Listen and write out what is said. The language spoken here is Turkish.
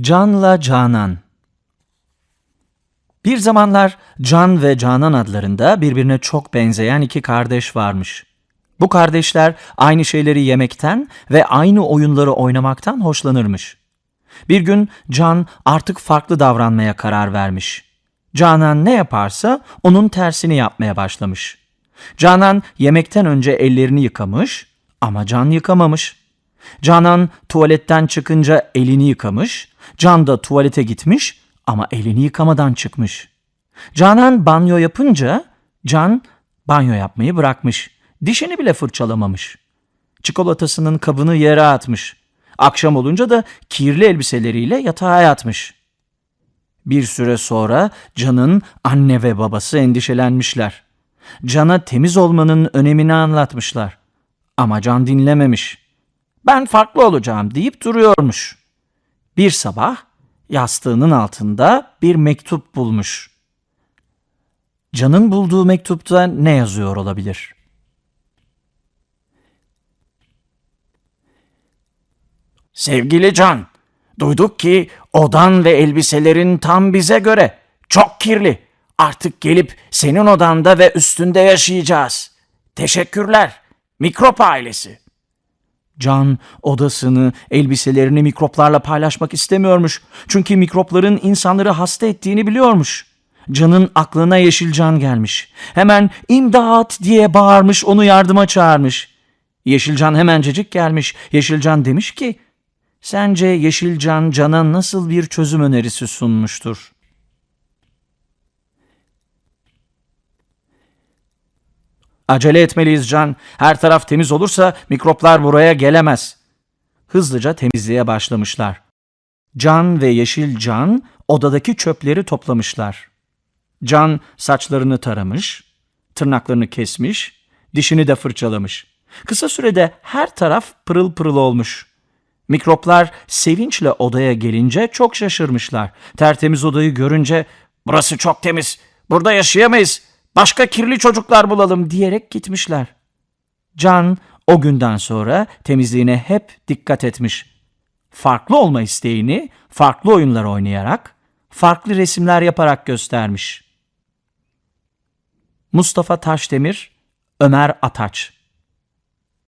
Can'la Canan Bir zamanlar Can ve Canan adlarında birbirine çok benzeyen iki kardeş varmış. Bu kardeşler aynı şeyleri yemekten ve aynı oyunları oynamaktan hoşlanırmış. Bir gün Can artık farklı davranmaya karar vermiş. Canan ne yaparsa onun tersini yapmaya başlamış. Canan yemekten önce ellerini yıkamış ama Can yıkamamış. Canan tuvaletten çıkınca elini yıkamış, Can da tuvalete gitmiş ama elini yıkamadan çıkmış. Canan banyo yapınca Can banyo yapmayı bırakmış. Dişini bile fırçalamamış. Çikolatasının kabını yere atmış. Akşam olunca da kirli elbiseleriyle yatağa yatmış. Bir süre sonra Can'ın anne ve babası endişelenmişler. Can'a temiz olmanın önemini anlatmışlar. Ama Can dinlememiş. Ben farklı olacağım deyip duruyormuş. Bir sabah yastığının altında bir mektup bulmuş. Can'ın bulduğu mektupta ne yazıyor olabilir? Sevgili Can, duyduk ki odan ve elbiselerin tam bize göre. Çok kirli. Artık gelip senin odanda ve üstünde yaşayacağız. Teşekkürler. Mikrop ailesi. Can odasını, elbiselerini mikroplarla paylaşmak istemiyormuş. Çünkü mikropların insanları hasta ettiğini biliyormuş. Can'ın aklına Yeşilcan gelmiş. Hemen imdat diye bağırmış onu yardıma çağırmış. Yeşilcan hemencecik gelmiş. Yeşilcan demiş ki sence Yeşilcan Can'a nasıl bir çözüm önerisi sunmuştur? Acele etmeliyiz Can. Her taraf temiz olursa mikroplar buraya gelemez. Hızlıca temizliğe başlamışlar. Can ve Yeşil Can odadaki çöpleri toplamışlar. Can saçlarını taramış, tırnaklarını kesmiş, dişini de fırçalamış. Kısa sürede her taraf pırıl pırıl olmuş. Mikroplar sevinçle odaya gelince çok şaşırmışlar. Tertemiz odayı görünce burası çok temiz, burada yaşayamayız, başka kirli çocuklar bulalım diyerek gitmişler. Can o günden sonra temizliğine hep dikkat etmiş. Farklı olma isteğini farklı oyunlar oynayarak, farklı resimler yaparak göstermiş. Mustafa Taşdemir, Ömer Ataç